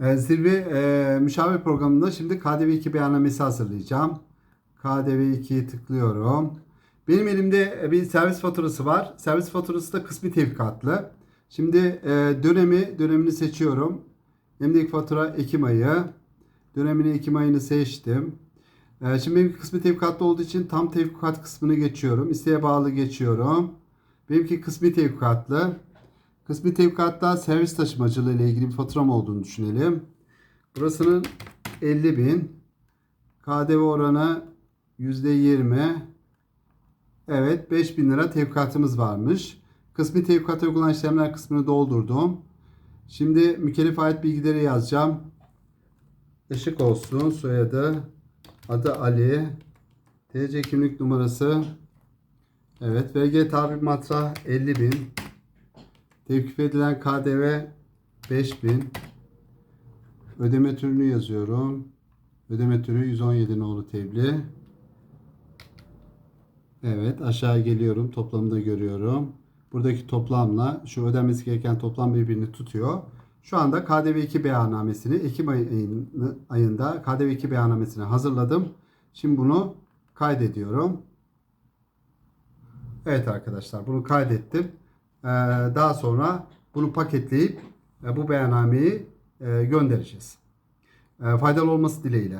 Ee, Zirve e, müşavir programında şimdi KDV2 beyannamesi hazırlayacağım. KDV2'yi tıklıyorum. Benim elimde bir servis faturası var. Servis faturası da kısmi tevfikatlı. Şimdi e, dönemi dönemini seçiyorum. Elimdeki fatura Ekim ayı. Dönemini Ekim ayını seçtim. E, şimdi benimki kısmi tevfikatlı olduğu için tam tevfikat kısmını geçiyorum. İsteğe bağlı geçiyorum. Benimki kısmi tevfikatlı. Kısmi tevkikatta servis taşımacılığı ile ilgili bir faturam olduğunu düşünelim. Burasının 50 bin. KDV oranı %20. Evet 5000 lira tevkikatımız varmış. Kısmi tevkikata uygulanan işlemler kısmını doldurdum. Şimdi mükellef ait bilgileri yazacağım. Işık olsun. Soyadı. Adı Ali. TC kimlik numarası. Evet. VG tabir matrah 50 bin. Tevkif edilen KDV 5000. Ödeme türünü yazıyorum. Ödeme türü 117 nolu tebliğ. Evet aşağı geliyorum. Toplamı da görüyorum. Buradaki toplamla şu ödenmesi gereken toplam birbirini tutuyor. Şu anda KDV2 beyannamesini Ekim ayında KDV2 beyannamesini hazırladım. Şimdi bunu kaydediyorum. Evet arkadaşlar bunu kaydettim. Ee, daha sonra bunu paketleyip e, bu beyannameyi e, göndereceğiz. E, faydalı olması dileğiyle.